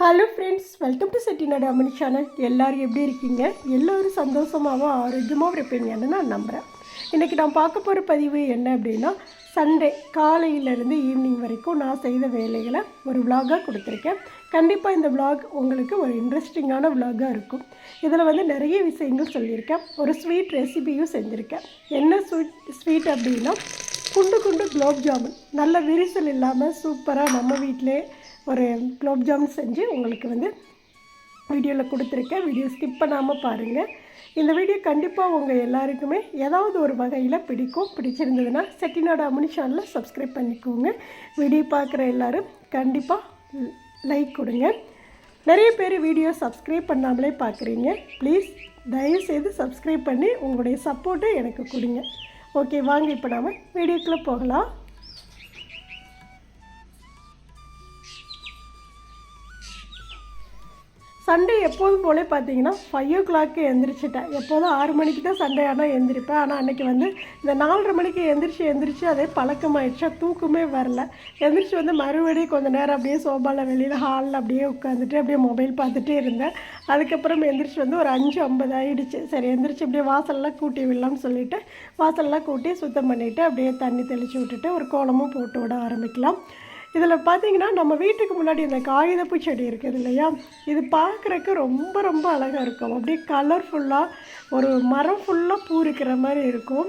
Hello friends welcome to Chettinad Amman channel எல்லோரும் எப்படி இருக்கீங்க? எல்லோரும் சந்தோஷமாகவும் ஆரோக்கியமாகவும் இருப்பீங்கன்னு நான் நம்புகிறேன் இன்றைக்கி நான் பார்க்க போகிற பதிவு என்ன அப்படின்னா சண்டே காலையிலேருந்து ஈவினிங் வரைக்கும் நான் செய்த வேலைகளை ஒரு விலாகாக கொடுத்துருக்கேன். கண்டிப்பாக இந்த விலாக் உங்களுக்கு ஒரு இன்ட்ரெஸ்டிங்கான விலாகாக இருக்கும். இதில் வந்து நிறைய விஷயங்கள் சொல்லியிருக்கேன். ஒரு ஸ்வீட் ரெசிபியும் செஞ்சுருக்கேன். என்ன ஸ்வீட் ஸ்வீட் அப்படின்னா குண்டு குண்டு குலோப் ஜாமுன். நல்ல விரிசல் இல்லாமல் சூப்பராக நம்ம வீட்டிலே ஒரு குலோப்ஜாம் செஞ்சு உங்களுக்கு வந்து வீடியோவில் கொடுத்துருக்கேன். வீடியோ ஸ்கிப் பண்ணாமல் பாருங்கள் இந்த வீடியோ கண்டிப்பாக உங்கள் எல்லாருக்குமே ஏதாவது ஒரு வகையில் பிடிக்கும் பிடிச்சிருந்ததுன்னா செட்டிநாடு அம்மனி சேனலில் சப்ஸ்கிரைப் பண்ணிக்கோங்க. வீடியோ பார்க்குற எல்லாரும் கண்டிப்பாக லைக் கொடுங்க. நிறைய பேர் வீடியோ சப்ஸ்கிரைப் பண்ணாமலே பார்க்குறீங்க ப்ளீஸ் தயவுசெய்து சப்ஸ்கிரைப் பண்ணி உங்களுடைய சப்போர்ட்டை எனக்கு கொடுங்க. ஓகே வாங்க இப்போ நாம் வீடியோக்குள்ளே போகலாம். சண்டே எப்போதும் போலே பார்த்தீங்கன்னா ஃபைவ் ஓ கிளாக்கு எந்திரிச்சிட்டேன். எப்போதும் ஆறு மணிக்கு தான் சண்டே ஆனால் எந்திரிப்பேன். ஆனால் அன்றைக்கி வந்து இந்த நாலரை மணிக்கு எந்திரிச்சு எந்திரிச்சு அதே பழக்கமாயிடுச்சா. தூக்கமே வரல. எந்திரிச்சு வந்து மறுபடியும் கொஞ்சம் நேரம் அப்படியே சோபாவில் வெளியில் ஹாலில் அப்படியே உட்காந்துட்டு அப்படியே மொபைல் பார்த்துட்டே இருந்தேன். அதுக்கப்புறம் எந்திரிச்சு வந்து ஒரு அஞ்சு ஐம்பது ஆகிடுச்சு சரி எந்திரிச்சு அப்படியே வாசல்லாம் கூட்டி விடலாம்னு சொல்லிட்டு வாசல்லாம் கூட்டி சுத்தம் பண்ணிவிட்டு அப்படியே தண்ணி தெளித்து விட்டுட்டு ஒரு கோலமும் போட்டு விட ஆரம்பிக்கலாம். இதில் பார்த்தீங்கன்னா நம்ம வீட்டுக்கு முன்னாடி இந்த காகிதப்பூ செடி இருக்குது இல்லையா? இது பார்க்குறக்கு ரொம்ப ரொம்ப அழகாக இருக்கும். அப்படியே கலர்ஃபுல்லாக ஒரு மரம் ஃபுல்லாக பூ இருக்கிற மாதிரி இருக்கும்.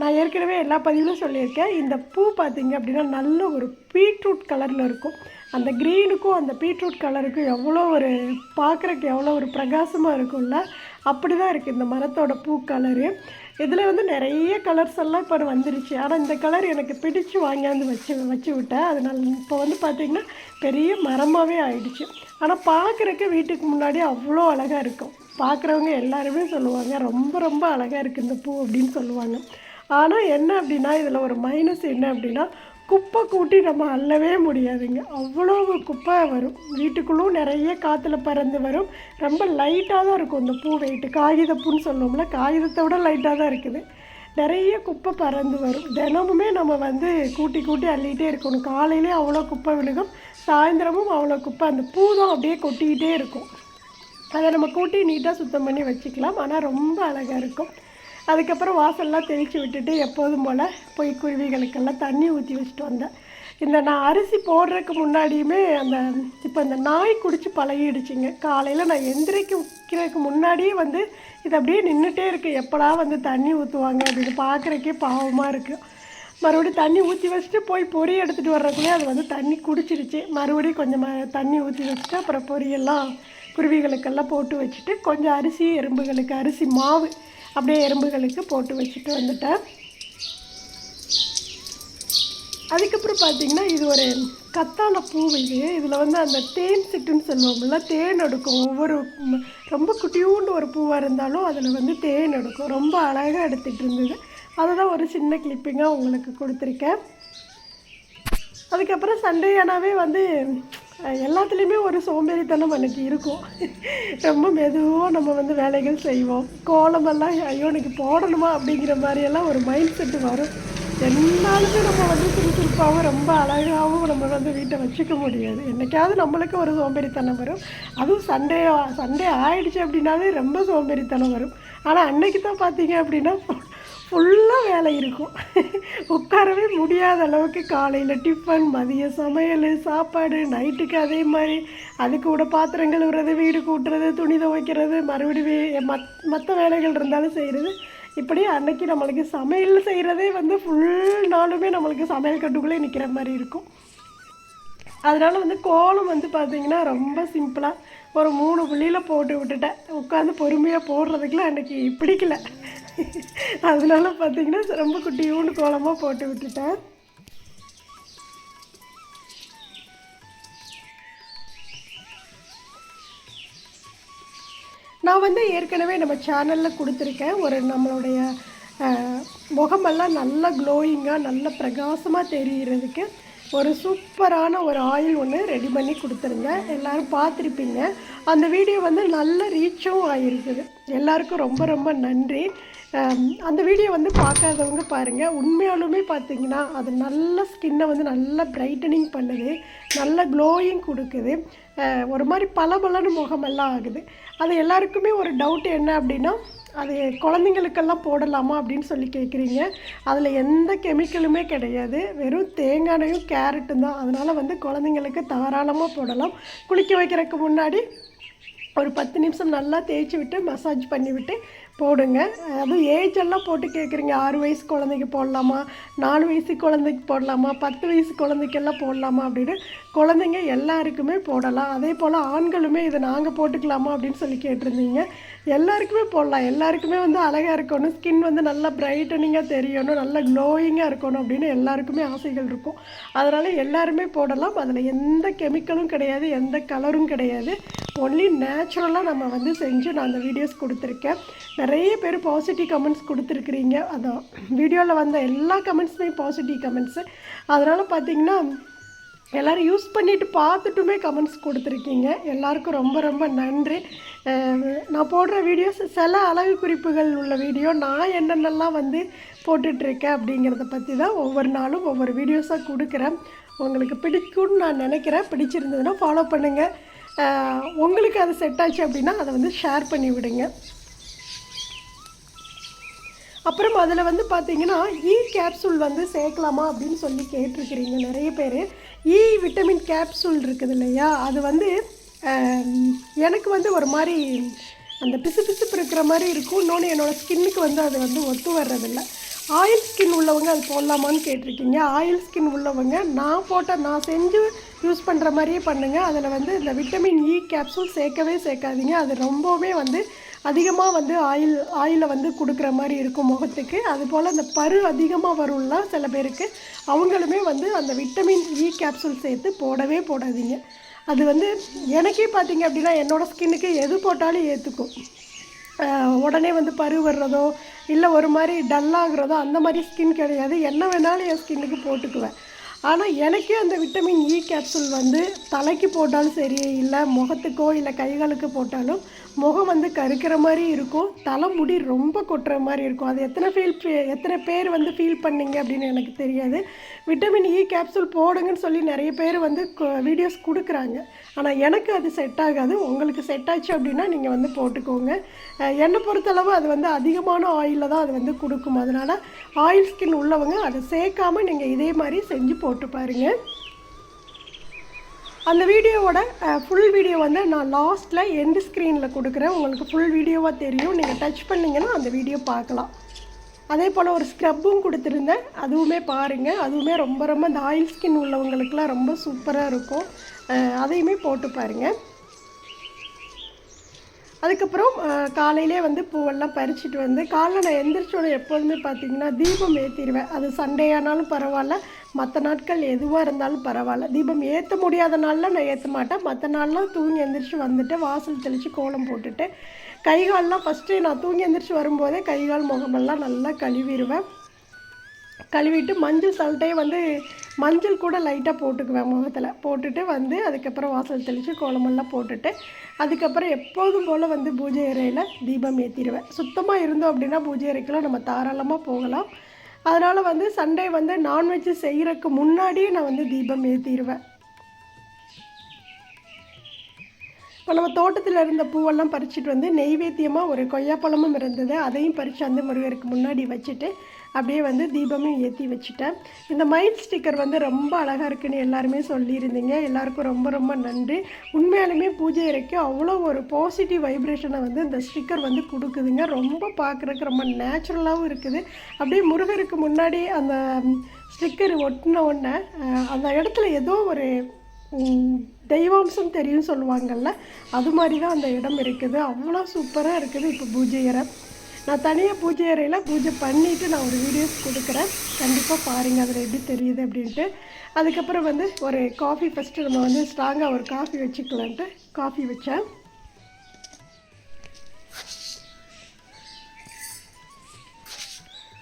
நான் ஏற்கனவே எல்லா பதிவிலும் சொல்லியிருக்கேன். இந்த பூ பார்த்திங்க அப்படின்னா நல்ல ஒரு பீட்ரூட் கலரில் இருக்கும். அந்த க்ரீனுக்கும் அந்த பீட்ரூட் கலருக்கும் எவ்வளோ ஒரு பார்க்குறக்கு எவ்வளோ ஒரு பிரகாசமாக இருக்கும்ல? அப்படி தான் இருக்குது இந்த மரத்தோட பூ கலரு இதில் வந்து நிறைய கலர்ஸ் எல்லாம் இப்போ வந்துருச்சு. ஆனால் இந்த கலர் எனக்கு பிடிச்சு வாங்கியாந்து வச்சு வச்சு விட்டேன். அதனால் இப்போ வந்து பார்த்திங்கன்னா பெரிய மரமாகவே ஆயிடுச்சு. ஆனால் பார்க்குறக்கு வீட்டுக்கு முன்னாடி அவ்வளோ அழகாக இருக்கும். பார்க்குறவங்க எல்லாருமே சொல்லுவாங்க ரொம்ப ரொம்ப அழகாக இருக்குது இந்த பூ அப்படின்னு சொல்லுவாங்க. ஆனால் என்ன அப்படின்னா இதில் ஒரு மைனஸ் என்ன அப்படின்னா குப்பை கூட்டி நம்ம அள்ளவே முடியாதுங்க. அவ்வளோ குப்பை வரும். வீட்டுக்குள்ளும் நிறைய காற்றுல பறந்து வரும். ரொம்ப லைட்டாக தான் இருக்கும். இந்த பூ வெயிட்டு காகிதப்பூன்னு சொல்லுவோம்ல காகிதத்தை விட லைட்டாக தான் இருக்குது. நிறைய குப்பை பறந்து வரும். தினமுமே நம்ம வந்து கூட்டி கூட்டி அள்ளிகிட்டே இருக்கணும். காலையிலே அவ்வளோ குப்பை விழுகும். சாயந்தரமும் அவ்வளோ குப்பை. அந்த பூ தான் அப்படியே கொட்டிக்கிட்டே இருக்கும். அதை நம்ம கூட்டி நீட்டாக சுத்தம் பண்ணி வச்சுக்கலாம். ஆனால் ரொம்ப அழகாக இருக்கும். அதுக்கப்புறம் வாசல்லாம் தெளித்து விட்டுட்டு எப்போதும் போல் போய் குருவிகளுக்கெல்லாம் தண்ணி ஊற்றி வச்சுட்டு வந்தேன். இந்த நான் அரிசி போடுறதுக்கு முன்னாடியுமே அந்த இப்போ இந்த நாய் குடித்து பழகிடுச்சிங்க. காலையில் நான் எந்திரிக்க வைக்கிறதுக்கு முன்னாடியே வந்து இது அப்படியே நின்றுட்டே இருக்குது எப்படா வந்து தண்ணி ஊற்றுவாங்க அப்படின்னு பார்க்குறக்கே பாவமாக இருக்குது மறுபடியும் தண்ணி ஊற்றி வச்சுட்டு போய் பொரி எடுத்துகிட்டு வர்றதுக்குள்ளே அது வந்து தண்ணி குடிச்சிருச்சு. மறுபடியும் கொஞ்சம் தண்ணி ஊற்றி வச்சுட்டு அப்புறம் பொரியெல்லாம் குருவிகளுக்கெல்லாம் போட்டு வச்சுட்டு கொஞ்சம் அரிசி எறும்புகளுக்கு அரிசி மாவு அப்படியே எறும்புகளுக்கு போட்டு வச்சுட்டு வந்துட்டேன் அதுக்கப்புறம் பார்த்தீங்கன்னா இது ஒரு கத்தான பூ இது. இதில் வந்து அந்த தேன் சிட்டுன்னு சொல்லுவோம்ல தேன் எடுக்கும் ஒவ்வொரு ரொம்ப குட்டியூண்டு ஒரு பூவாக இருந்தாலும் அதில் வந்து தேன் எடுக்கும் ரொம்ப அழகாக எடுத்துகிட்டு இருந்தது. அதை தான் ஒரு சின்ன கிளிப்பிங்காக உங்களுக்கு கொடுத்துருக்கேன். அதுக்கப்புறம் சண்டே ஆனாவே வந்து எல்லாத்துலேயுமே ஒரு சோம்பேறித்தனம் எனக்கு இருக்கும். ரொம்ப மெதுவாக நம்ம வந்து வேலைகள் செய்வோம். கோலமெல்லாம் ஐயோ இன்றைக்கி போடணுமா அப்படிங்கிற மாதிரியெல்லாம் ஒரு மைண்ட் செட்டு வரும். எல்லாருமே நம்ம வந்து சுறுசுறுப்பாகவும் ரொம்ப அழகாகவும் நம்ம வந்து வீட்டை வச்சுக்க முடியாது. என்றைக்காவது நம்மளுக்கு ஒரு சோம்பேறித்தனம் வரும். அதுவும் சண்டே சண்டே ஆயிடுச்சு அப்படின்னாலே ரொம்ப சோம்பேறித்தனம் வரும். ஆனால் அன்னைக்கு தான் பார்த்தீங்க அப்படின்னா ஃபுல்லாக வேலை இருக்கும். உட்காரவே முடியாத அளவுக்கு காலையில் டிஃபன் மதிய சமையல் சாப்பாடு நைட்டுக்கு அதே மாதிரி. அதுக்கு கூட பாத்திரம் கழுவுறது வீடு கூட்டுறது துணி துவைக்கிறது மறுபடியும் வே- மத் மற்ற வேலைகள் இருந்தாலும் செய்கிறது இப்படி அன்னைக்கு நம்மளுக்கு சமையல் செய்கிறதே வந்து ஃபுல் நாளுமே நம்மளுக்கு சமையல் கட்டுக்குள்ளே நிற்கிற மாதிரி இருக்கும். அதனால் வந்து கோலம் வந்து பார்த்தீங்கன்னா ரொம்ப சிம்பிளாக ஒரு மூணு புள்ளியில் போட்டு விட்டுட்டேன். உட்காந்து பொறுமையாக போடுறதுக்குலாம் அன்றைக்கி பிடிக்கல. அதனால பார்த்தீங்கன்னா ரொம்ப குட்டியூண்டு கோலமாக போட்டு விட்டுட்டேன். நான் வந்து ஏற்கனவே நம்ம சேனலில் கொடுத்துருக்கேன். ஒரு நம்மளுடைய முகமெல்லாம் நல்லா க்ளோயிங்காக நல்ல பிரகாசமாக தெரிகிறதுக்கு ஒரு சூப்பரான ஒரு ஆயில் ஒன்று ரெடி பண்ணி கொடுத்துருந்தேன் எல்லோரும் பார்த்துருப்பீங்க. அந்த வீடியோ வந்து நல்ல ரீச்சும் ஆகிருக்குது எல்லாருக்கும் ரொம்ப ரொம்ப நன்றி. அந்த வீடியோ வந்து பார்க்காதவங்க பாருங்கள் உண்மையாலுமே பார்த்தீங்கன்னா அது நல்ல ஸ்கின்னை வந்து நல்லா பிரைட்டனிங் பண்ணுது. நல்ல க்ளோயிங் கொடுக்குது. ஒரு மாதிரி பளபளன்னு முகமெல்லாம் ஆகுது. அது எல்லாருக்குமே ஒரு டவுட் என்ன அப்படின்னா அது குழந்தைங்களுக்கெல்லாம் போடலாமா அப்படின்னு சொல்லி கேட்குறீங்க அதில் எந்த கெமிக்கலுமே கிடையாது. வெறும் தேங்காயும் கேரட்டும் தான். அதனால் வந்து குழந்தைங்களுக்கு தாராளமாக போடலாம். குளிக்க வைக்கிறதுக்கு முன்னாடி ஒரு பத்து நிமிஷம் நல்லா தேய்ச்சி விட்டு மசாஜ் பண்ணிவிட்டு போடுங்க. அதுவும் ஏஜ் எல்லாம் போட்டு கேட்குறீங்க ஆறு வயசு குழந்தைக்கு போடலாமா? நாலு வயசு குழந்தைக்கு போடலாமா? பத்து வயசு குழந்தைக்கெல்லாம் போடலாமா அப்படின்னு குழந்தைங்க எல்லாருக்குமே போடலாம். அதே போல் ஆண்களுமே இதை நாங்கள் போட்டுக்கலாமா அப்படின்னு சொல்லி கேட்டிருந்தீங்க. எல்லாருக்குமே போடலாம். எல்லாருக்குமே வந்து அழகாக இருக்கணும். ஸ்கின் வந்து நல்லா பிரைட்டனிங்காக தெரியணும். நல்லா க்ளோயிங்காக இருக்கணும் அப்படின்னு எல்லாருக்குமே ஆசைகள் இருக்கும். அதனால் எல்லாருமே போடலாம். அதில் எந்த கெமிக்கலும் கிடையாது. எந்த கலரும் கிடையாது. ஒன்லி நேச்சுரலாக நம்ம வந்து செஞ்சு நான் அந்த வீடியோஸ் கொடுத்துருக்கேன். நிறைய பேர் பாசிட்டிவ் கமெண்ட்ஸ் கொடுத்துருக்குறீங்க. அதான். வீடியோவில் வந்த எல்லா கமெண்ட்ஸுமே பாசிட்டிவ் கமெண்ட்ஸு அதனால் பார்த்தீங்கன்னா எல்லோரும் யூஸ் பண்ணிவிட்டு பார்த்துட்டுமே கமெண்ட்ஸ் கொடுத்துருக்கீங்க. எல்லாருக்கும் ரொம்ப ரொம்ப நன்றி. நான் போடுற வீடியோஸ் சில அழகு குறிப்புகள் உள்ள வீடியோ நான் என்னென்னலாம் வந்து போட்டுட்ருக்கேன் அப்படிங்கிறத பற்றி தான் ஒவ்வொரு நாளும் ஒவ்வொரு வீடியோஸாக கொடுக்குறேன். உங்களுக்கு பிடிக்கும்னு நான் நினைக்கிறேன். பிடிச்சிருந்ததுன்னா ஃபாலோ பண்ணுங்கள் உங்களுக்கு அது செட் ஆச்சு அப்படின்னா அதை வந்து ஷேர் பண்ணி விடுங்க. அப்புறம் அதில் வந்து பார்த்தீங்கன்னா இ e கேப்சூல் வந்து சேர்க்கலாமா அப்படின்னு சொல்லி கேட்டிருக்கிறீங்க நிறைய பேர். இ விட்டமின் கேப்சூல் இருக்குது இல்லையா? அது வந்து எனக்கு வந்து ஒரு மாதிரி அந்த பிசு பிசுப்பு இருக்கிற மாதிரி இருக்கும். இன்னொன்று என்னோடய ஸ்கின்னுக்கு வந்து அது வந்து ஒத்து வர்றதில்ல. ஆயில் ஸ்கின் உள்ளவங்க அது போடலாமான்னு கேட்டிருக்கீங்க. ஆயில் ஸ்கின் உள்ளவங்க நான் போட்ட நான் செஞ்சு யூஸ் பண்ணுற மாதிரியே பண்ணுங்கள் அதில் வந்து இந்த விட்டமின் இ கேப்சூல் சேர்க்கவே சேர்க்காதீங்க. அது ரொம்பவுமே வந்து அதிகமாக வந்து ஆயில் ஆயிலை வந்து கொடுக்குற மாதிரி இருக்கும் முகத்துக்கு. அதுபோல் அந்த பரு அதிகமாக வரும்ல சில பேருக்கு அவங்களுமே வந்து அந்த விட்டமின் இ கேப்சூல் சேர்த்து போடவே போடாதீங்க. அது வந்து எனக்கே பார்த்தீங்க அப்படின்னா என்னோடய ஸ்கின்னுக்கு எது போட்டாலும் ஏற்றுக்கும் உடனே வந்து பரு வர்றதோ இல்லை ஒரு மாதிரி டல்லாகிறதோ அந்த மாதிரி ஸ்கின் கிடையாது. என்ன வேணாலும் என் ஸ்கின்னுக்கு போட்டுக்குவேன். ஆனால் எனக்கே அந்த விட்டமின் இ கேப்சூல் வந்து தலைக்கு போட்டாலும் சரி இல்லை முகத்துக்கோ இல்லை கைகளுக்கு போட்டாலும் முகம் வந்து கருக்கிற மாதிரி இருக்கும். தலைமுடி ரொம்ப கொட்டுற மாதிரி இருக்கும். அது எத்தனை ஃபீல் எத்தனை பேர் வந்து ஃபீல் பண்ணீங்க அப்படின்னு எனக்கு தெரியாது. விட்டமின் இ கேப்சூல் போடுங்கன்னு சொல்லி நிறைய பேர் வந்து வீடியோஸ் கொடுக்குறாங்க. ஆனால் எனக்கு அது செட் ஆகாது. உங்களுக்கு செட் ஆச்சு அப்படின்னா நீங்கள் வந்து போட்டுக்கோங்க. என்னை பொறுத்தளவு அது வந்து அதிகமான ஆயிலில் தான் அது வந்து கொடுக்கும். அதனால் ஆயில் ஸ்கின் உள்ளவங்க அதை சேர்க்காம நீங்கள் இதே மாதிரி செஞ்சு போட்டு பாருங்கள் அந்த வீடியோவோட ஃபுல் வீடியோ வந்து நான் லாஸ்ட்டில் எண்டு ஸ்க்ரீனில் கொடுக்குறேன். உங்களுக்கு ஃபுல் வீடியோவாக தெரியும். நீங்கள் டச் பண்ணிங்கன்னா அந்த வீடியோ பார்க்கலாம். அதே போல் ஒரு ஸ்க்ரப்பும் கொடுத்துருந்தேன். அதுவுமே பாருங்கள் அதுவுமே ரொம்ப ரொம்ப இந்த ஆயில் ஸ்கின் உள்ளவங்களுக்குலாம் ரொம்ப சூப்பராக இருக்கும். அதையுமே போட்டு பாருங்கள் அதுக்கப்புறம் காலையிலே வந்து பூவெல்லாம் பறிச்சுட்டு வந்து காலைல நான் எந்திரிச்சோட எப்போதுமே பார்த்தீங்கன்னா தீபம் ஏற்றிடுவேன் அது சண்டே ஆனாலும் பரவாயில்ல. மற்ற நாட்கள் எதுவாக இருந்தாலும் பரவாயில்ல. தீபம் ஏற்ற முடியாத நாளில் நான் ஏற்ற மாட்டேன். மற்ற நாள்லாம் தூங்கி எந்திரிச்சு வந்துட்டு வாசல் தெளித்து கோலம் போட்டுட்டு கைகால்லாம் ஃபஸ்ட்டு நான் தூங்கி எந்திரிச்சு வரும்போதே கை கால் முகமெல்லாம் நல்லா கழுவிடுவேன் கழுவிட்டு மஞ்சள் சால்ட்டே வந்து மஞ்சள் கூட லைட்டாக போட்டுக்குவேன் முகத்தில். போட்டுட்டு வந்து அதுக்கப்புறம் வாசல் தெளித்து கோலமெல்லாம் போட்டுட்டு அதுக்கப்புறம் எப்போதும் போல் வந்து பூஜை அறையில் தீபம் ஏற்றிடுவேன் சுத்தமாக இருந்தோம் அப்படின்னா பூஜை அறைக்கெல்லாம் நம்ம தாராளமாக போகலாம். அதனால் வந்து சண்டே வந்து நான்வெஜ் செய்கிறதுக்கு முன்னாடியே நான் வந்து தீபம் ஏற்றிடுவேன் இப்போ நம்ம தோட்டத்தில் இருந்த பூவெல்லாம் பறிச்சுட்டு வந்து நெய்வேத்தியமாக ஒரு கொய்யாப்பழமும் இருந்தது. அதையும் பறித்து அந்த முருகருக்கு முன்னாடி வச்சுட்டு அப்படியே வந்து தீபமும் ஏற்றி வச்சுட்டேன். இந்த மைல் ஸ்டிக்கர் வந்து ரொம்ப அழகாக இருக்குன்னு எல்லாருமே சொல்லியிருந்தீங்க. எல்லாருக்கும் ரொம்ப ரொம்ப நன்றி. உண்மையாலுமே பூஜை இறைக்கு அவ்வளோ ஒரு பாசிட்டிவ் வைப்ரேஷனை வந்து இந்த ஸ்டிக்கர் வந்து கொடுக்குதுங்க. ரொம்ப பார்க்குறதுக்கு ரொம்ப நேச்சுரலாகவும் இருக்குது. அப்படியே முருகருக்கு முன்னாடி அந்த ஸ்டிக்கர் ஒட்டின உடனே அந்த இடத்துல ஏதோ ஒரு தெய்வாம்சம் தெரியும் சொல்லுவாங்கல்ல அது மாதிரி தான் அந்த இடம் இருக்குது. அவ்வளோ சூப்பராக இருக்குது இப்போ பூஜை இறை நான் தனியாக பூஜை அறையில் பூஜை பண்ணிவிட்டு நான் ஒரு வீடியோஸ் கொடுக்குறேன். கண்டிப்பாக பாருங்கள் அதில் எப்படி தெரியுது அப்படின்ட்டு. அதுக்கப்புறம் வந்து ஒரு காஃபி ஃபஸ்ட்டு நம்ம வந்து ஸ்ட்ராங்காக ஒரு காஃபி வச்சுக்கலான்ட்டு காஃபி வச்சேன்.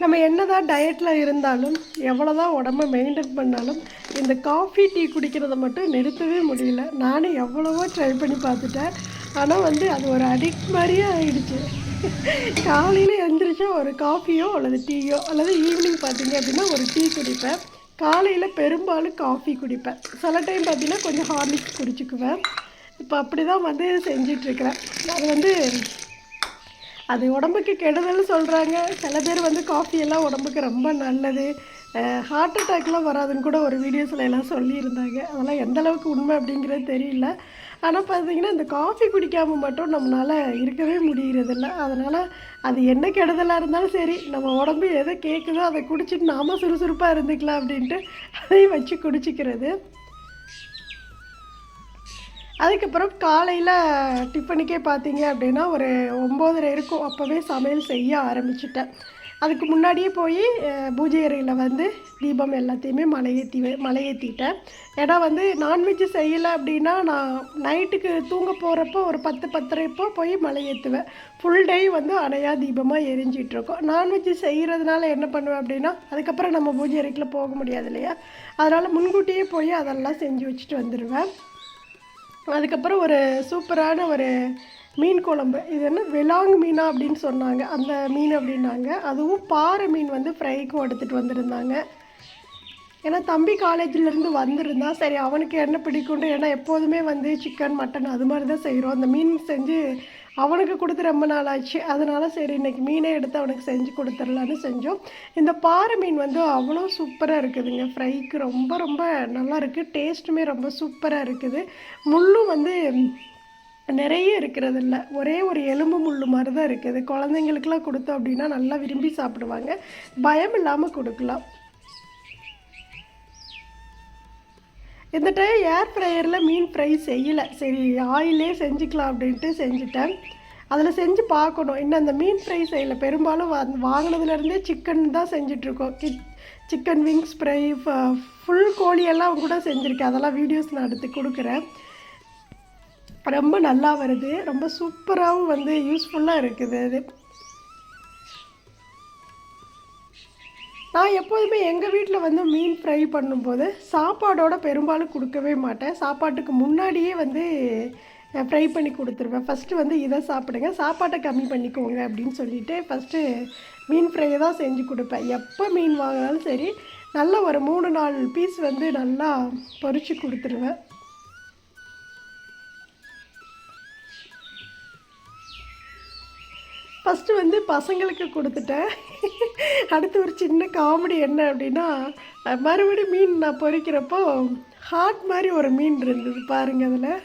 நம்ம என்னதான் டயட்டில் இருந்தாலும் எவ்வளோ தான் உடம்ப மெயின்டைன் பண்ணாலும் இந்த காஃபி டீ குடிக்கிறத மட்டும் நிறுத்தவே முடியல. நானும் எவ்வளவோ ட்ரை பண்ணி பார்த்துட்டேன். ஆனால் வந்து அது ஒரு அடிக்ட் மாதிரியே ஆகிடுச்சு காலையில் எழுந்திரிச்சா ஒரு காஃபியோ அல்லது டீயோ அல்லது ஈவினிங் பார்த்தீங்க அப்படின்னா ஒரு டீ குடிப்பேன். காலையில் பெரும்பாலும் காஃபி குடிப்பேன். சில டைம் பார்த்தீங்கன்னா கொஞ்சம் ஹார்லிக்ஸ் குடிச்சுக்குவேன். இப்போ அப்படி தான் வந்து செஞ்சிட்ருக்கிறேன். அது வந்து அது உடம்புக்கு கெடுதல்னு சொல்கிறாங்க சில பேர் வந்து காஃபி எல்லாம் உடம்புக்கு ரொம்ப நல்லது. ஹார்ட் அட்டாக்லாம் வராதுன்னு கூட ஒரு வீடியோஸில் எல்லாம் சொல்லியிருந்தாங்க. அதெல்லாம் எந்தளவுக்கு உண்மை அப்படிங்கிறது தெரியல. ஆனால் பார்த்தீங்கன்னா இந்த காஃபி குடிக்காமல் மட்டும் நம்மளால் இருக்கவே முடியறதில்ல. அதனால் அது என்ன கெடுதலாக இருந்தாலும் சரி நம்ம உடம்பு எதை கேட்குதோ அதை குடிச்சிட்டு நாம சுறுசுறுப்பாக இருந்துக்கலாம் அப்படின்ட்டு அதையும் வச்சு குடிச்சிக்கிறது. அதுக்கப்புறம் காலையில் டிஃபனுக்கே பார்த்தீங்க அப்படின்னா ஒரு ஒம்போதரை இருக்கும். அப்போவே சமையல் செய்ய ஆரம்பிச்சிட்டேன். அதுக்கு முன்னாடியே போய் பூஜை அறையில் வந்து தீபம் எல்லாத்தையுமே மலையேற்றி மலையேற்றிட்டேன் ஏன்னா வந்து நான்வெஜ் செய்யலை அப்படின்னா நான் நைட்டுக்கு தூங்க போகிறப்போ ஒரு பத்து பத்தரைப்போ போய் மலையேற்றுவேன் ஃபுல் டே வந்து அணையா தீபமாக எரிஞ்சிகிட்ருக்கோம் நான்வெஜ் செய்கிறதுனால என்ன பண்ணுவேன் அப்படின்னா அதுக்கப்புறம் நம்ம பூஜை அறைக்குள்ள போக முடியாது இல்லையா? அதனால் முன்கூட்டியே போய் அதெல்லாம் செஞ்சு வச்சுட்டு வந்துடுவேன் அதுக்கப்புறம் ஒரு சூப்பரான ஒரு மீன் குழம்பு. இது என்ன? விலாங் மீனா அப்படின்னு சொன்னாங்க. அந்த மீன் அப்படின்னாங்க. அதுவும் பாறை மீன் வந்து ஃப்ரைக்கும் எடுத்துகிட்டு வந்திருந்தாங்க. ஏன்னா தம்பி காலேஜ்லேருந்து வந்திருந்தான் சரி அவனுக்கு என்ன பிடிக்கும்னு ஏன்னா எப்போதுமே வந்து சிக்கன் மட்டன் அது மாதிரி தான் செய்கிறோம் அந்த மீன் செஞ்சு அவனுக்கு கொடுத்து ரொம்ப நாள் ஆச்சு. அதனால சரி இன்னைக்கு மீனே எடுத்து அவனுக்கு செஞ்சு கொடுத்துடலான்னு செஞ்சோம். இந்த பாறை மீன் வந்து அவ்வளோ சூப்பராக இருக்குதுங்க. ஃப்ரைக்கு ரொம்ப ரொம்ப நல்லா இருக்குது டேஸ்ட்டுமே ரொம்ப சூப்பராக இருக்குது. முள்ளும் வந்து நிறைய இருக்கிறது இல்லை ஒரே ஒரு எலும்பு முள் மாதிரி தான் இருக்குது குழந்தைங்களுக்குலாம் கொடுத்தோம் அப்படின்னா நல்லா விரும்பி சாப்பிடுவாங்க. பயம் இல்லாமல் கொடுக்கலாம். இந்த டைம் ஏர் ஃப்ரையரில் மீன் ஃப்ரை செய்யலை. சரி ஆயிலே செஞ்சுக்கலாம் அப்படின்ட்டு செஞ்சுட்டேன். அதில் செஞ்சு பார்க்கணும். இன்னும் அந்த மீன் ஃப்ரை செய்யலை. பெரும்பாலும் வா வாங்கினதுலேருந்தே சிக்கன் தான் செஞ்சிட்ருக்கோம் கி சிக்கன் விங்ஸ் ஃப்ரை ஃபுல் கோழியெல்லாம் கூட செஞ்சுருக்கேன். அதெல்லாம் வீடியோஸ் நான் எடுத்து கொடுக்குறேன். ரொம்ப நல்லா வருது. ரொம்ப சூப்பராகவும் வந்து யூஸ்ஃபுல்லாக இருக்குது அது. நான் எப்போதுமே எங்கள் வீட்டில் வந்து மீன் ஃப்ரை பண்ணும்போது சாப்பாடோட பெரும்பாலும் கொடுக்கவே மாட்டேன். சாப்பாட்டுக்கு முன்னாடியே வந்து ஃப்ரை பண்ணி கொடுத்துருவேன். ஃபஸ்ட்டு வந்து இதை சாப்பிடுங்க. சாப்பாட்டை கம்மி பண்ணிக்கோங்க அப்படின்னு சொல்லிட்டு ஃபஸ்ட்டு மீன் ஃப்ரையை தான் செஞ்சு கொடுப்பேன். எப்போ மீன் வாங்கினாலும் சரி நல்லா ஒரு மூணு நாலு பீஸ் வந்து நல்லா பறித்து கொடுத்துருவேன். ஃபஸ்ட்டு வந்து பசங்களுக்கு கொடுத்துட்டேன். அடுத்து ஒரு சின்ன காமெடி என்ன அப்படின்னா மறுபடியும் மீன் நான் பொறிக்கிறப்போ ஹார்ட் மாதிரி ஒரு மீன் இருந்தது பாருங்கள் அதில்.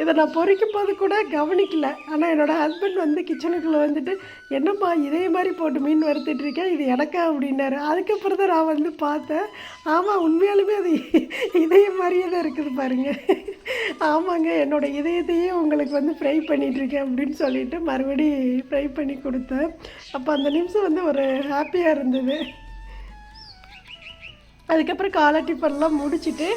இதை நான் பொறிக்கும் போது கூட கவனிக்கல. ஆனால் என்னோடய ஹஸ்பண்ட் வந்து கிச்சனுக்குள்ளே வந்துட்டு என்னம்மா இதே மாதிரி போட்டு மீன் வறுத்துட்டு இருக்கேன் இது எனக்கா? அப்படின்னாரு. அதுக்கப்புறம் தான் நான் வந்து பார்த்தேன். ஆமாம் உண்மையாலுமே அது இதய மாதிரியே தான் இருக்குது பாருங்கள் ஆமாங்க என்னோட இதயத்தையே உங்களுக்கு வந்து ஃப்ரை பண்ணிகிட்ருக்கேன் அப்படின்னு சொல்லிட்டு மறுபடி ஃப்ரை பண்ணி கொடுத்தேன். அப்போ அந்த நிமிஷம் வந்து ஒரு ஹாப்பியாக இருந்தது. அதுக்கப்புறம் காலை டிஃபன்லாம் முடிச்சுட்டு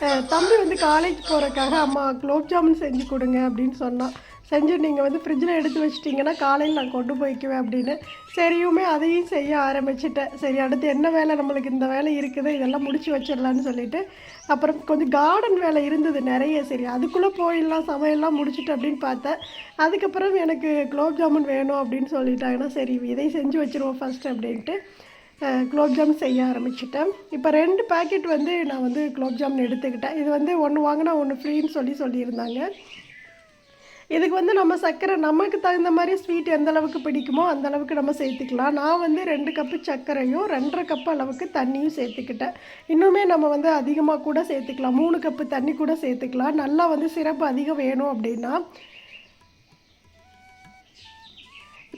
தம்பி வந்து காலேஜ் போகிறக்காக அம்மா குலோப் ஜாமுன் செஞ்சு கொடுங்க அப்படின்னு சொன்னான் செஞ்சு நீங்கள் வந்து ஃப்ரிட்ஜில் எடுத்து வச்சிட்டிங்கன்னா காலையில் நான் கொண்டு போய்க்குவேன் அப்படின்னு. சரியுமே அதையும் செய்ய ஆரம்பிச்சிட்டேன். சரி அடுத்து என்ன வேலை? நம்மளுக்கு இந்த வேலை இருக்குது இதெல்லாம் முடிச்சு வச்சிடலான்னு சொல்லிட்டு. அப்புறம் கொஞ்சம் கார்டன் வேலை இருந்தது நிறைய. சரி அதுக்குள்ளே போயிடலாம் சமையல்லாம் முடிச்சுட்டு அப்படின்னு பார்த்தேன். அதுக்கப்புறம் எனக்கு குலோப் ஜாமுன் வேணும் அப்படின்னு சொல்லிட்டாங்கன்னா சரி இதை செஞ்சு வச்சுருவோம் ஃபஸ்ட் அப்படின்ட்டு. குலோப்ஜாம் செய்ய ஆரம்பிச்சிட்டேன். இப்போ ரெண்டு பேக்கெட் வந்து நான் வந்து குலோப்ஜாமுன் எடுத்துக்கிட்டேன். இது வந்து ஒன்று வாங்கினா ஒன்று ஃப்ரீன்னு சொல்லி சொல்லியிருந்தாங்க. இதுக்கு வந்து நம்ம சர்க்கரை நமக்கு தகுந்த மாதிரி ஸ்வீட் எந்த அளவுக்கு பிடிக்குமோ அந்த அளவுக்கு நம்ம சேர்த்துக்கலாம். நான் வந்து ரெண்டு கப்பு சர்க்கரையும் ரெண்டரை கப்பு அளவுக்கு தண்ணியும் சேர்த்துக்கிட்டேன். இன்னுமே நம்ம வந்து அதிகமாக கூட சேர்த்துக்கலாம். மூணு கப்பு தண்ணி கூட சேர்த்துக்கலாம். நல்லா வந்து சிறப்பு அதிகம் வேணும் அப்படின்னா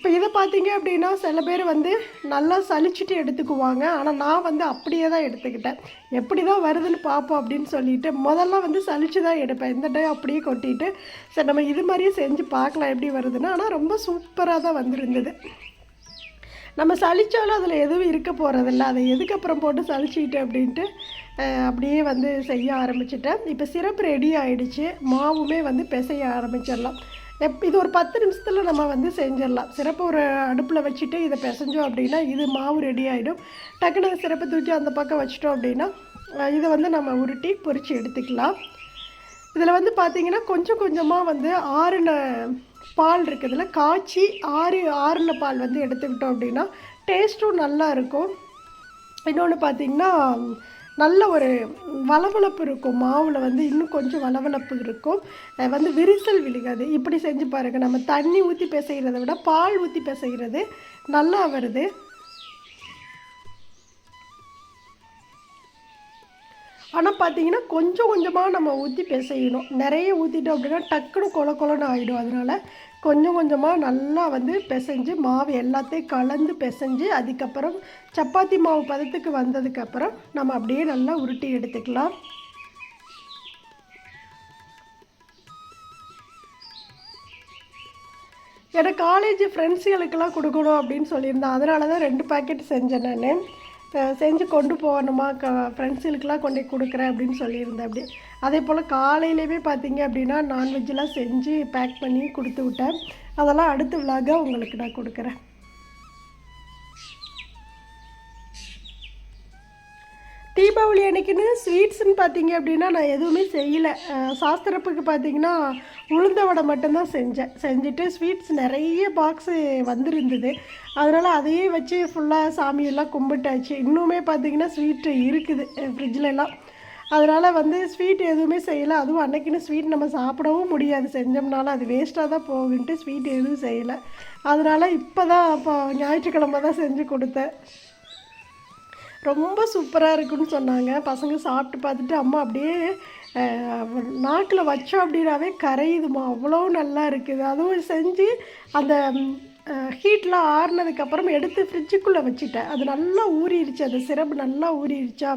இப்போ இதை பார்த்தீங்க அப்படின்னா சில பேர் வந்து நல்லா சலிச்சுட்டு எடுத்துக்குவாங்க. ஆனால் நான் வந்து அப்படியே தான் எடுத்துக்கிட்டேன். எப்படி தான் வருதுன்னு பார்ப்போம் அப்படின்னு சொல்லிட்டு முதல்ல வந்து சலிச்சு தான் எடுப்பேன். இந்த டைம் அப்படியே கொட்டிட்டு சரி நம்ம இது மாதிரியே செஞ்சு பார்க்கலாம் எப்படி வருதுன்னு. ஆனால் ரொம்ப சூப்பராக தான் வந்திருந்தது. நம்ம சலிச்சாலும் அதில் எதுவும் இருக்க போகிறதில்ல அதை எதுக்கு அப்புறம் போட்டு சலிச்சுக்கிட்டு அப்படின்ட்டு அப்படியே வந்து செய்ய ஆரம்பிச்சிட்டேன். இப்போ சிறப்பு ரெடி ஆகிடுச்சு மாவுமே வந்து பிசைய ஆரம்பிச்சிடலாம். எப் இது ஒரு பத்து நிமிஷத்தில் நம்ம வந்து செஞ்சிடலாம். சிறப்பு ஒரு அடுப்பில் வச்சுட்டு இதை பிசைஞ்சோம் அப்படின்னா இது மாவு ரெடி ஆகிடும் டக்குனு சிறப்பு தூக்கி அந்த பக்கம் வச்சிட்டோம் அப்படின்னா இதை வந்து நம்ம உருட்டி பொரித்து எடுத்துக்கலாம். இதில் வந்து பார்த்தீங்கன்னா கொஞ்சம் கொஞ்சமாக வந்து ஆறுன பால் இருக்குதுல காய்ச்சி ஆறு ஆறுன பால் வந்து எடுத்துக்கிட்டோம் அப்படின்னா டேஸ்ட்டும் நல்லா இருக்கும். இன்னொன்று பார்த்தீங்கன்னா நல்ல ஒரு வளவளப்பு இருக்கும். மாவில் வந்து இன்னும் கொஞ்சம் வளவளப்பு இருக்கும். வந்து விரிசல் விழுகாது. இப்படி செஞ்சு பாருங்கள் நம்ம தண்ணி ஊற்றி பிசைகிறத விட பால் ஊற்றி பிசைகிறது நல்லா வருது. ஆனால் பார்த்தீங்கன்னா கொஞ்சம் கொஞ்சமாக நம்ம ஊற்றி பிசையணும். நிறைய ஊற்றிட்டோம் அப்படின்னா டக்குன்னு கொல கொலன்னு ஆகிடும் அதனால் கொஞ்சம் கொஞ்சமாக நல்லா வந்து பிசைஞ்சு மாவு எல்லாத்தையும் கலந்து பிசைஞ்சு அதுக்கப்புறம் சப்பாத்தி மாவு பதத்துக்கு வந்ததுக்கப்புறம் நம்ம அப்படியே நல்லா உருட்டி எடுத்துக்கலாம். எனக்கு காலேஜ் ஃப்ரெண்ட்ஸுகளுக்கெல்லாம் கொடுக்கணும் அப்படின்னு சொல்லியிருந்தேன். அதனால தான் ரெண்டு பாக்கெட் செஞ்சேன் நான். செஞ்சு கொண்டு போகணுமா? க ஃப்ரெண்ட்ஸுகளுக்கெலாம் கொண்டு கொடுக்குறேன் அப்படின்னு சொல்லியிருந்தேன் அப்படி. அதே போல் காலையிலேயுமே பார்த்தீங்க அப்படின்னா நான்வெஜ்ஜெலாம் செஞ்சு பேக் பண்ணி கொடுத்து விட்டேன். அதெல்லாம் அடுத்த விலாக உங்களுக்கு நான் கொடுக்குறேன். தீபாவளி அன்னைக்குன்னு ஸ்வீட்ஸ்ன்னு பார்த்தீங்க அப்படின்னா நான் எதுவுமே செய்யலை. சாஸ்திரப்புக்கு பார்த்தீங்கன்னா உளுந்த வடை மட்டும்தான் செஞ்சேன். செஞ்சுட்டு ஸ்வீட்ஸ் நிறைய பாக்ஸு வந்திருந்தது. அதனால் அதையே வச்சு ஃபுல்லாக சாமியெல்லாம் கும்பிட்டாச்சு. இன்னுமே பார்த்தீங்கன்னா ஸ்வீட்டு இருக்குது ஃப்ரிட்ஜ்லலாம் அதனால் வந்து ஸ்வீட் எதுவுமே செய்யலை. அதுவும் அன்னைக்குன்னு ஸ்வீட் நம்ம சாப்பிடவும் முடியாது. செஞ்சோம்னால அது வேஸ்ட்டாக தான் போகுன்ட்டு ஸ்வீட் எதுவும் செய்யலை. அதனால் இப்போ தான் இப்போ ஞாயிற்றுக்கிழமை தான் செஞ்சு கொடுத்தேன். ரொம்ப சூப்பராக இருக்குன்னு சொன்னாங்க. பசங்க சாப்பிட்டு பார்த்துட்டு அம்மா அப்படியே நாக்கில் வச்சோம் அப்படின்னாவே கரையுதுமா அவ்வளோ நல்லா இருக்குது. அதுவும் செஞ்சு அந்த ஹீட்லாம் ஆறுனதுக்கப்புறம் எடுத்து ஃப்ரிட்ஜுக்குள்ளே வச்சுட்டேன். அது நல்லா ஊறிடுச்சு அந்த சிரப்பு நல்லா ஊறிடுச்சா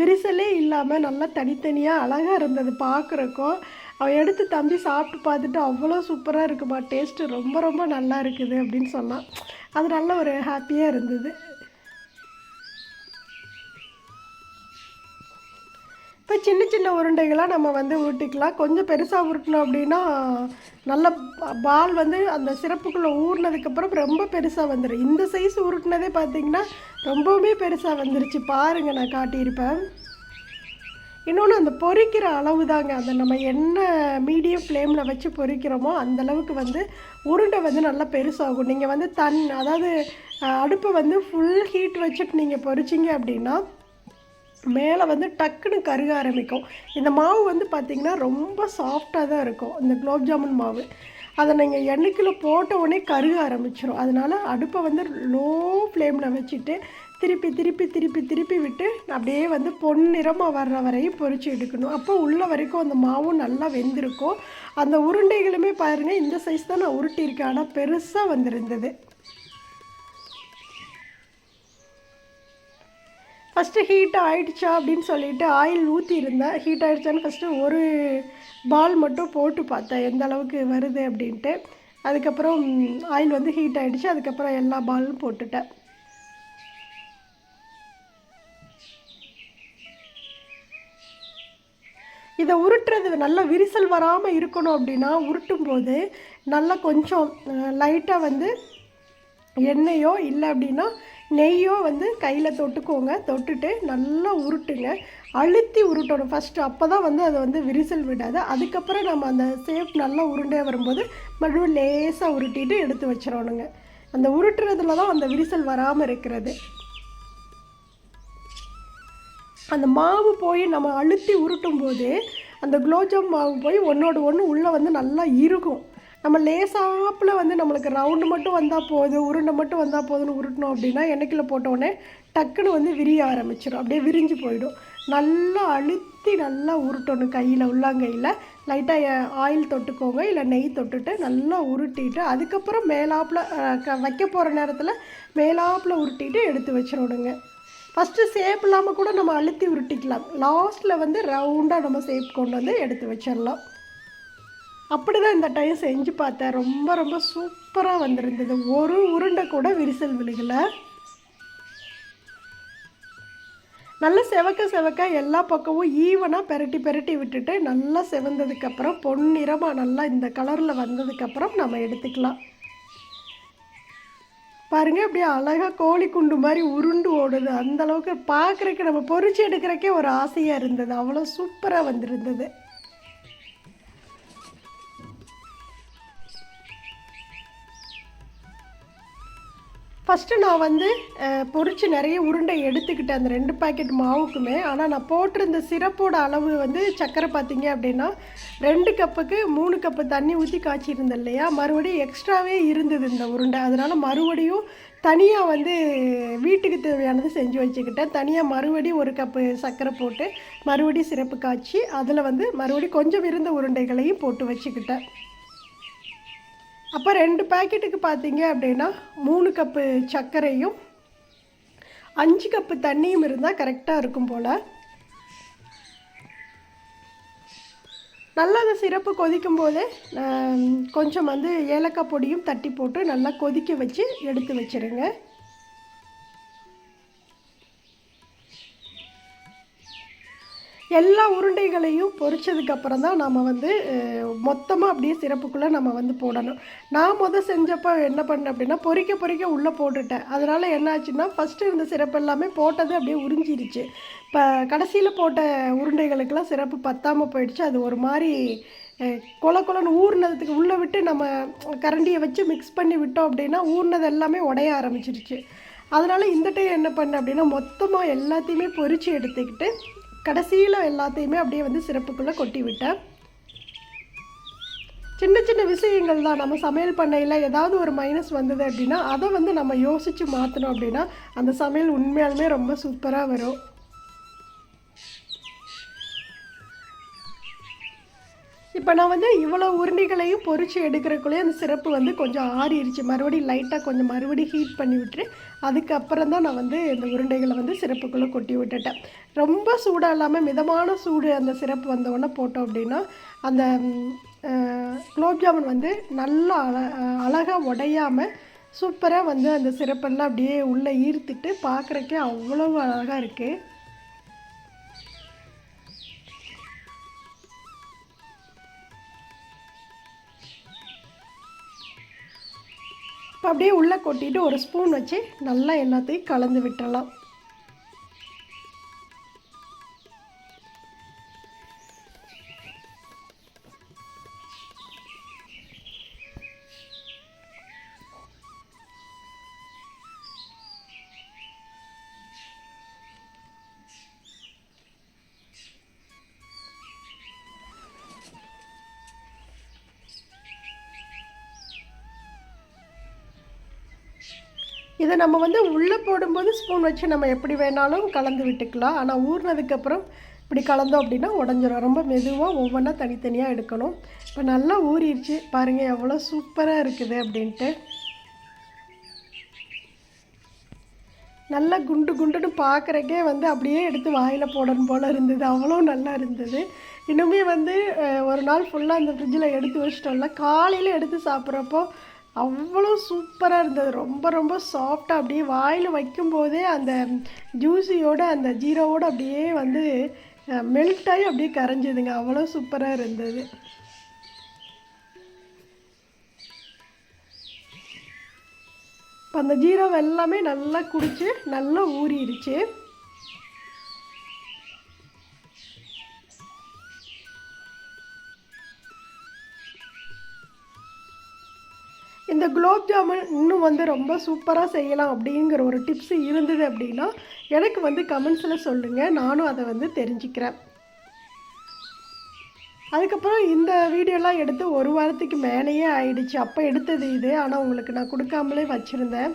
விரிசலே இல்லாமல் நல்லா தனித்தனியாக அழகாக இருந்தது பார்க்குறக்கும் அவன் எடுத்து தம்பி சாப்பிட்டு பார்த்துட்டு அவ்வளோ சூப்பராக இருக்குமா? டேஸ்ட்டு ரொம்ப ரொம்ப நல்லா இருக்குது அப்படின்னு சொன்னான் அது நல்ல ஒரு ஹாப்பியாக இருந்தது. இப்போ சின்ன சின்ன உருண்டைகளாக நம்ம வந்து உருட்டிக்கலாம். கொஞ்சம் பெருசாக உருட்டினோம் அப்படின்னா நல்ல பால் வந்து அந்த சிறப்புக்குள்ளே ஊறினதுக்கப்புறம் ரொம்ப பெருசாக வந்துடும் இந்த சைஸ் உருட்டினதே பார்த்தீங்கன்னா ரொம்பவுமே பெருசாக வந்துருச்சு. பாருங்கள் நான் காட்டியிருப்பேன். இன்னொன்று அந்த பொறிக்கிற அளவு தாங்க அந்த நம்ம என்ன மீடியம் ஃப்ளேமில் வச்சு பொறிக்கிறோமோ அந்தளவுக்கு வந்து உருண்டை வந்து நல்லா பெருசாகும். நீங்கள் வந்து தன் அதாவது அடுப்பை வந்து ஃபுல் ஹீட் வச்சுட்டு நீங்கள் பொறிச்சிங்க அப்படின்னா மேலே வந்து டக்குன்னு கருக ஆரம்பிக்கும். இந்த மாவு வந்து பார்த்திங்கன்னா ரொம்ப சாஃப்டாக தான் இருக்கும். இந்த குலோப் ஜாமுன் மாவு. அதை நீங்கள் எண்ணெய்க்குள்ளே போட்ட உடனே கருக ஆரம்பிச்சிடும் அதனால் அடுப்பை வந்து லோ ஃப்ளேமில் வச்சுட்டு திருப்பி திருப்பி திருப்பி திருப்பி விட்டு அப்படியே வந்து பொன்னிறமாக வர்ற வரையும் பொறிச்சு எடுக்கணும். அப்போ உள்ள வரைக்கும் அந்த மாவும் நல்லா வெந்திருக்கும். அந்த உருண்டைகளுமே பாருங்கள் இந்த சைஸ் தான் நான் உருட்டியிருக்கேன். ஆனால் பெருசாக வந்திருந்தது. ஃபஸ்ட்டு ஹீட் ஆகிடுச்சா அப்படின்னு சொல்லிட்டு ஆயில் ஊற்றி இருந்தேன் ஹீட் ஆகிடுச்சான்னு ஃபஸ்ட்டு ஒரு பால் மட்டும் போட்டு பார்த்தேன். எந்த அளவுக்கு வருது அப்படின்ட்டு. அதுக்கப்புறம் ஆயில் வந்து ஹீட் ஆகிடுச்சு அதுக்கப்புறம் எல்லா பாலும் போட்டுட்டேன். இதை உருட்டுறது நல்லா விரிசல் வராமல் இருக்கணும் அப்படின்னா உருட்டும் போது நல்லா கொஞ்சம் லைட்டாக வந்து எண்ணெயோ இல்லை அப்படின்னா நெய்யோ வந்து கையில் தொட்டுக்கோங்க. தொட்டுட்டு நல்லா உருட்டுங்க. அழுத்தி உருட்டணும் ஃபஸ்ட்டு அப்போ தான் வந்து அது வந்து விரிசல் விடாது. அதுக்கப்புறம் நம்ம அந்த சேப் நல்லா உருண்டையாக வரும்போது மறுபடியும் லேசாக உருட்டிட்டு எடுத்து வச்சிடணுங்க. அந்த உருட்டுறதுல தான் அந்த விரிசல் வராமல் இருக்கிறது. அந்த மாவு போய் நம்ம அழுத்தி உருட்டும் போது அந்த குலோப்ஜாம் மாவு போய் ஒன்றோட ஒன்று உள்ளே வந்து நல்லா இருக்கும் நம்ம லேசாப்பில் வந்து நம்மளுக்கு ரவுண்டு மட்டும் வந்தால் போதும் உருண்டை மட்டும் வந்தால் போதும்னு உருட்டினோம் அப்படின்னா எண்ணெய்க்கில் போட்டோடனே டக்குன்னு வந்து விரிய ஆரம்பிச்சிடும் அப்படியே விரிஞ்சு போயிடும். நல்லா அழுத்தி நல்லா உருட்டணும் கையில் உள்ளாங்கையில். லைட்டாக ஆயில் தொட்டுக்கோங்க. இல்லை நெய் தொட்டுட்டு நல்லா உருட்டிட்டு அதுக்கப்புறம் மேலாப்பில் க வைக்க போகிற நேரத்தில் மேலாப்பில் உருட்டிட்டு எடுத்து வச்சிடணுங்க. ஃபஸ்ட்டு சேப் இல்லாமல் கூட நம்ம அழுத்தி உருட்டிக்கலாம். லாஸ்ட்டில் வந்து ரவுண்டாக நம்ம சேப் கொண்டு வந்து எடுத்து வச்சிடலாம். அப்படி தான் இந்த டைம் செஞ்சு பார்த்தேன். ரொம்ப ரொம்ப சூப்பராக வந்திருந்தது. ஒரு உருண்டை கூட விரிசல் விழுகலை. நல்லா செவக்க செவக்க எல்லா பக்கமும் ஈவனாக பெரட்டி பெரட்டி விட்டுட்டு நல்லா செவந்ததுக்கப்புறம் பொன்னிறமாக நல்லா இந்த கலரில் வந்ததுக்கப்புறம் நம்ம எடுத்துக்கலாம். பாருங்க அப்படியே அழகாக கோழி குண்டு மாதிரி உருண்டு ஓடுது. அந்தளவுக்கு பார்க்குறக்கு நம்ம பொறிச்சு எடுக்கிறக்கே ஒரு ஆசையாக இருந்தது. அவ்வளோ சூப்பராக வந்திருந்தது. ஃபஸ்ட்டு நான் வந்து பொறிச்சு நிறைய உருண்டை எடுத்துக்கிட்டேன் அந்த ரெண்டு பாக்கெட் மாவுக்குமே. ஆனால் நான் போட்டிருந்த சிரப்போட அளவு வந்து சர்க்கரை பார்த்தீங்க அப்படின்னா ரெண்டு கப்புக்கு மூணு கப்பு தண்ணி ஊற்றி காய்ச்சிருந்தேன் இல்லையா? மறுபடியும் எக்ஸ்ட்ராவே இருந்தது இந்த உருண்டை. அதனால் மறுபடியும் தனியாக வந்து வீட்டுக்கு தேவையானது செஞ்சு வச்சுக்கிட்டேன். தனியாக மறுபடியும் ஒரு கப்பு சர்க்கரை போட்டு மறுபடியும் சிறப்பு காய்ச்சி அதில் வந்து மறுபடியும் கொஞ்சம் இருந்த உருண்டைகளையும் போட்டு வச்சுக்கிட்டேன். அப்போ ரெண்டு பாக்கெட்டுக்கு பார்த்தீங்க அப்படின்னா மூணு கப்பு சர்க்கரையும் அஞ்சு கப்பு தண்ணியும் இருந்தால் கரெக்டாக இருக்கும் போல். நல்லா அந்த சிறப்பு கொதிக்கும் போதே கொஞ்சம் வந்து ஏலக்காய் பொடியும் தட்டி போட்டு நல்லா கொதிக்க வச்சு எடுத்து வச்சிருங்க. எல்லா உருண்டைகளையும் பொரிச்சதுக்கு அப்புறம் தான் நம்ம வந்து மொத்தமாக அப்படியே சிறப்புக்குள்ளே நம்ம வந்து போடணும். நான் முதல் செஞ்சப்போ என்ன பண்ணேன் அப்படின்னா பொறிக்க பொறிக்க உள்ளே போட்டுட்டேன். அதனால் என்னாச்சுன்னா ஃபஸ்ட்டு இருந்த சிறப்பு எல்லாமே போட்டது அப்படியே உறிஞ்சிருச்சு. இப்போ கடைசியில் போட்ட உருண்டைகளுக்கெல்லாம் சிறப்பு பத்தாமல் போயிடுச்சு. அது ஒரு மாதிரி கொல கொலன்னு ஊறினதுக்கு உள்ளே விட்டு நம்ம கரண்டியை வச்சு மிக்ஸ் பண்ணி விட்டோம் அப்படின்னா ஊறினது எல்லாமே உடைய ஆரம்பிச்சிருச்சு. அதனால் இந்த டைம் என்ன பண்ணேன் அப்படின்னா மொத்தமாக எல்லாத்தையுமே பொறிச்சு எடுத்துக்கிட்டு கடைசியில் எல்லாத்தையுமே அப்படியே வந்து சிறப்புக்குள்ளே கொட்டி விட்டேன். சின்ன சின்ன விஷயங்கள் தான். நம்ம சமையல் பண்ணையில் ஏதாவது ஒரு மைனஸ் வந்தது அப்படின்னா அதை வந்து நம்ம யோசித்து மாற்றணும் அப்படின்னா அந்த சமையல் உண்மையாலுமே ரொம்ப சூப்பராக வரும். இப்போ நான் வந்து இவ்வளோ உருண்டைகளையும் பொறிச்சு எடுக்கிறக்குள்ளேயே அந்த சிறப்பு வந்து கொஞ்சம் ஆறிடுச்சு மறுபடியும் லைட்டாக கொஞ்சம் மறுபடியும் ஹீட் பண்ணி விட்டுரு அதுக்கப்புறம் தான் நான் வந்து இந்த உருண்டைகளை வந்து சிறப்புக்குள்ளே கொட்டி விட்டுட்டேன். ரொம்ப சூடாக இல்லாமல் மிதமான சூடு அந்த சிறப்பு வந்தவொடனே போட்டோம் அப்படின்னா அந்த குலோப்ஜாமுன் வந்து நல்லா அழ அழகாக உடையாமல் சூப்பராக வந்து அந்த சிறப்பெல்லாம் அப்படியே உள்ளே ஈர்த்துட்டு பார்க்குறக்கே அவ்வளோ அழகாக இருக்குது அப்படியே உள்ளே கொட்டிட்டு ஒரு ஸ்பூன் வச்சு நல்லா எல்லாத்தையும் கலந்து விட்டுறலாம். இதை நம்ம வந்து உள்ளே போடும்போது ஸ்பூன் வச்சு நம்ம எப்படி வேணாலும் கலந்து விட்டுக்கலாம். ஆனால் ஊறினதுக்கப்புறம் இப்படி கலந்தோம் அப்படின்னா உடஞ்சிரும். ரொம்ப மெதுவாக ஒவ்வொன்றா தனித்தனியாக எடுக்கணும். இப்போ நல்லா ஊறிடுச்சு. பாருங்கள் எவ்வளோ சூப்பராக இருக்குது அப்படின்ட்டு. நல்லா குண்டு குண்டுன்னு பார்க்குறக்கே வந்து அப்படியே எடுத்து வாயில் போடணும் போல் இருந்தது. அவ்வளோ நல்லா இருந்தது. இன்னுமே வந்து ஒரு நாள் ஃபுல்லாக அந்த ஃப்ரிட்ஜில் எடுத்து வச்சிட்டோம்ல. காலையில் எடுத்து சாப்பிட்றப்போ அவ்வளோ சூப்பராக இருந்தது. ரொம்ப ரொம்ப சாஃப்டாக அப்படியே வாயில் வைக்கும்போதே அந்த ஜூஸியோட அந்த ஜீரோவோடு அப்படியே வந்து மெல்ட் ஆகி அப்படியே கரைஞ்சிதுங்க. அவ்வளோ சூப்பராக இருந்தது. இப்போ அந்த ஜீரோ எல்லாமே நல்லா குடிச்சு நல்லா ஊறிடுச்சு. இந்த குலோப் ஜாமுன் இன்னும் வந்து ரொம்ப சூப்பராக செய்யலாம் அப்படிங்கிற ஒரு டிப்ஸ் இருந்தது அப்படின்னா எனக்கு வந்து கமெண்ட்ஸில் சொல்லுங்கள் நானும் அதை வந்து தெரிஞ்சுக்கிறேன். அதுக்கப்புறம் இந்த வீடியோலாம் எடுத்து ஒரு வாரத்துக்கு மேலேயே ஆயிடுச்சு. அப்போ எடுத்தது இது. ஆனால் உங்களுக்கு நான் கொடுக்காமலே வச்சுருந்தேன்.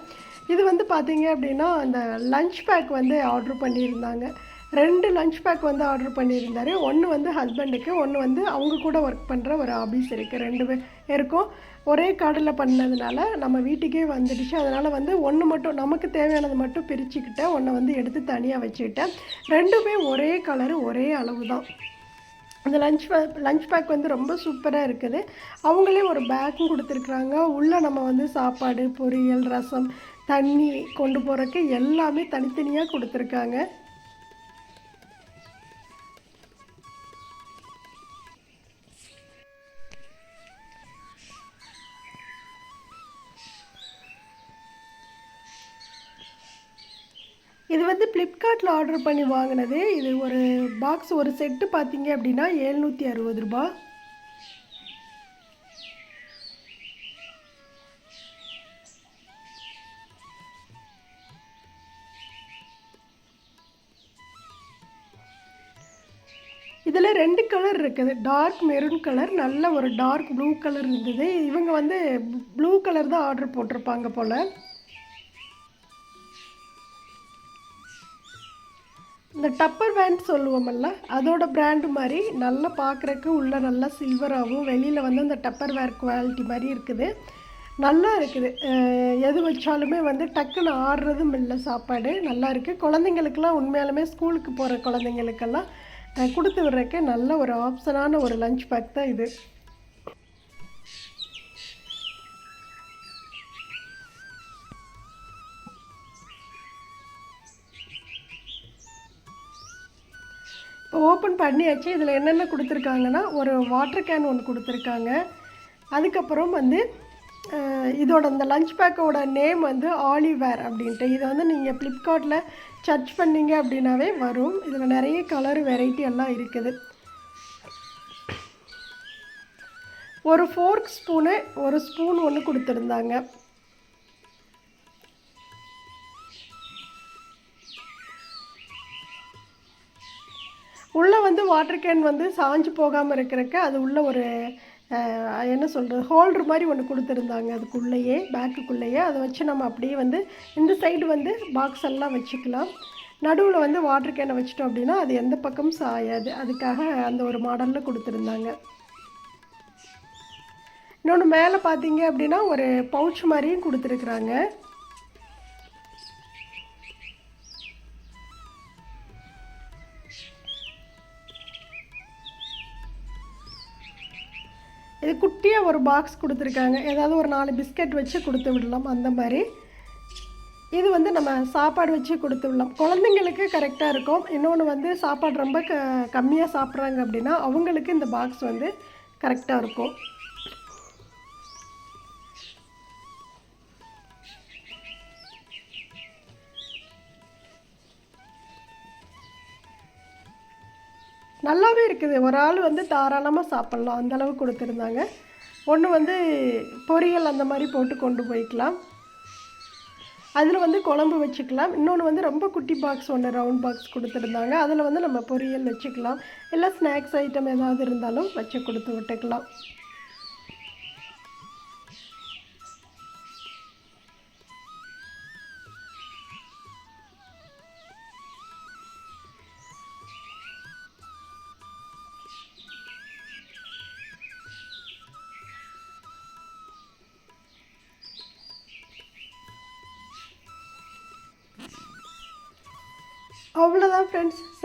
இது வந்து பார்த்தீங்க அப்படின்னா அந்த லஞ்ச் பேக் வந்து ஆர்டர் பண்ணியிருந்தாங்க. ரெண்டு லஞ்ச் பேக் வந்து ஆர்டர் பண்ணியிருந்தாரு. ஒன்று வந்து ஹஸ்பண்டுக்கு ஒன்று வந்து அவங்க கூட ஒர்க் பண்ணுற ஒரு ஆபீஸ் இருக்குது ரெண்டு பேருக்கும் ஒரே கார்டில் பண்ணதுனால நம்ம வீட்டுக்கே வந்துடுச்சு. அதனால் வந்து ஒன்று மட்டும் நமக்கு தேவையானது மட்டும் பிரிச்சுக்கிட்டேன். ஒன்றை வந்து எடுத்து தனியாக வச்சுக்கிட்டேன். ரெண்டுமே ஒரே கலரு ஒரே அளவு தான். அந்த லஞ்ச் பேக் லஞ்ச் பேக் வந்து ரொம்ப சூப்பராக இருக்குது. அவங்களே ஒரு பேக்கும் கொடுத்துருக்குறாங்க. உள்ளே நம்ம வந்து சாப்பாடு பொரியல் ரசம் தண்ணி கொண்டு போகிறக்கு எல்லாமே தனித்தனியாக கொடுத்துருக்காங்க. ஃப்ளிப்கார்ட்டில் ஆர்டர் பண்ணி வாங்கினது இது ஒரு பாக்ஸ் ஒரு செட்டு பார்த்தீங்க அப்படின்னா எழுநூற்றி அறுபது ரூபா. இதில் ரெண்டு கலர் இருக்குது. டார்க் மெரூன் கலர் நல்ல ஒரு டார்க் ப்ளூ கலர் இருந்தது. இவங்க வந்து ப்ளூ கலர் தான் ஆர்டர் போட்டிருப்பாங்க போல். இந்த டப்பர் வேண்ட் சொல்லுவோமல்ல அதோட பிராண்டு மாதிரி நல்லா பார்க்குறக்கு உள்ளே நல்லா சில்வராகவும் வெளியில் வந்து அந்த டப்பர் வேர் குவாலிட்டி மாதிரி இருக்குது. நல்லா இருக்குது. எது வச்சாலுமே வந்து டக்குன்னு ஆடுறதும் இல்லை சாப்பாடு. நல்லா இருக்குது குழந்தைங்களுக்கெல்லாம் உண்மையாலுமே ஸ்கூலுக்கு போகிற குழந்தைங்களுக்கெல்லாம் கொடுத்து விட்றக்கு நல்ல ஒரு ஆப்ஷனான ஒரு லஞ்ச் பேக் தான் இது. இப்போ ஓப்பன் பண்ணியாச்சு. இதில் என்னென்ன கொடுத்துருக்காங்கன்னா ஒரு வாட்டர் கேன் ஒன்று கொடுத்துருக்காங்க. அதுக்கப்புறம் வந்து இதோட இந்த லஞ்ச் பேக்கோட நேம் வந்து ஆலிவேர் அப்படின்ட்டு. இதை வந்து நீங்கள் ஃப்ளிப்கார்ட்டில் சர்ச் பண்ணீங்க அப்படின்னாவே வரும். இதில் நிறைய கலர் வெரைட்டி எல்லாம் இருக்குது. ஒரு ஃபோர்க் ஸ்பூனு ஒரு ஸ்பூன் ஒன்று கொடுத்துருந்தாங்க. வந்து வாட்டர் கேன் வந்து சாஞ்சு போகாமல் இருக்கிறக்க அது உள்ள ஒரு என்ன சொல்கிறது ஹோல்டர் மாதிரி ஒன்று கொடுத்துருந்தாங்க. அதுக்குள்ளேயே பேக்குக்குள்ளேயே அதை வச்சு நம்ம அப்படியே வந்து இந்த சைடு வந்து பாக்ஸ் எல்லாம் வச்சுக்கலாம். நடுவில் வந்து வாட்டர் கேனை வச்சிட்டோம் அப்படின்னா அது எந்த பக்கமும் சாயாது. அதுக்காக அந்த ஒரு மாடலில் கொடுத்துருந்தாங்க. இன்னொன்று மேலே பார்த்தீங்க அப்படின்னா ஒரு பவுச் மாதிரியும் கொடுத்துருக்குறாங்க. இது குட்டியாக ஒரு பாக்ஸ் கொடுத்துருக்காங்க. ஏதாவது ஒரு நாலு பிஸ்கட் வச்சு கொடுத்து விடலாம். அந்த மாதிரி. இது வந்து நம்ம சாப்பாடு வச்சு கொடுத்து விடலாம். குழந்தைங்களுக்கு கரெக்டாக இருக்கும். இன்னொன்று வந்து சாப்பாடு ரொம்ப க கம்மியாக சாப்பிட்றாங்க அப்படின்னா அவங்களுக்கு இந்த பாக்ஸ் வந்து கரெக்டாக இருக்கும். நல்லாவே இருக்குது. ஒரு ஆள் வந்து தாராளமாக சாப்பிட்லாம். அந்தளவு கொடுத்துருந்தாங்க. ஒன்று வந்து பொரியல் அந்த மாதிரி போட்டு கொண்டு போய்க்கலாம். அதில் வந்து குழம்பு வச்சுக்கலாம். இன்னொன்று வந்து ரொம்ப குட்டி பாக்ஸ் ஒன்று ரவுண்ட் பாக்ஸ் கொடுத்துருந்தாங்க. அதில் வந்து நம்ம பொரியல் வச்சுக்கலாம். இல்லை ஸ்நாக்ஸ் ஐட்டம் ஏதாவது இருந்தாலும் வச்சு கொடுத்து விட்டுக்கலாம்.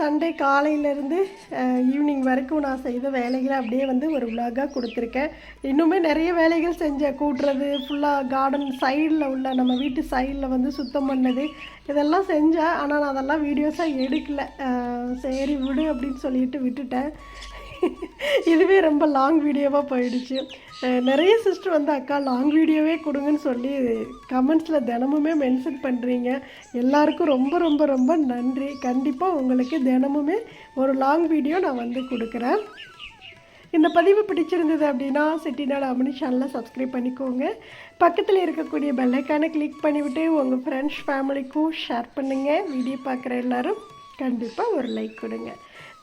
சண்டே காலையிலேருந்து ஈவினிங் வரைக்கும் நான் செய்த வேலைகளை அப்படியே வந்து ஒரு விலாகாக கொடுத்துருக்கேன். இன்னுமே நிறைய வேலைகள் செஞ்சேன். கூட்டுறது ஃபுல்லாக கார்டன் சைடில் உள்ள நம்ம வீட்டு சைடில் வந்து சுத்தம் பண்ணது இதெல்லாம் செஞ்சேன். ஆனால் நான் அதெல்லாம் வீடியோஸாக எடுக்கலை. சரி விடு அப்படின்னு சொல்லிட்டு விட்டுட்டேன். இதுவே ரொம்ப லாங் வீடியோவாக போயிடுச்சு. நிறைய சிஸ்டர் வந்து அக்கா லாங் வீடியோவே கொடுங்கன்னு சொல்லி கமெண்ட்ஸில் தினமுமே மென்ஷன் பண்ணுறீங்க எல்லாருக்கும் ரொம்ப ரொம்ப ரொம்ப நன்றி. கண்டிப்பாக உங்களுக்கு தினமுமே ஒரு லாங் வீடியோ நான் வந்து கொடுக்குறேன். இந்த பதிவு பிடிச்சிருந்தது அப்படின்னா செட்டிநாடு அமனி சேனலை சப்ஸ்கிரைப் பண்ணிக்கோங்க. பக்கத்தில் இருக்கக்கூடிய பெல்லைக்கானை கிளிக் பண்ணிவிட்டு உங்கள் ஃப்ரெண்ட்ஸ் ஃபேமிலிக்கும் ஷேர் பண்ணுங்கள் வீடியோ பார்க்குற எல்லாரும் கண்டிப்பாக ஒரு லைக் கொடுங்க.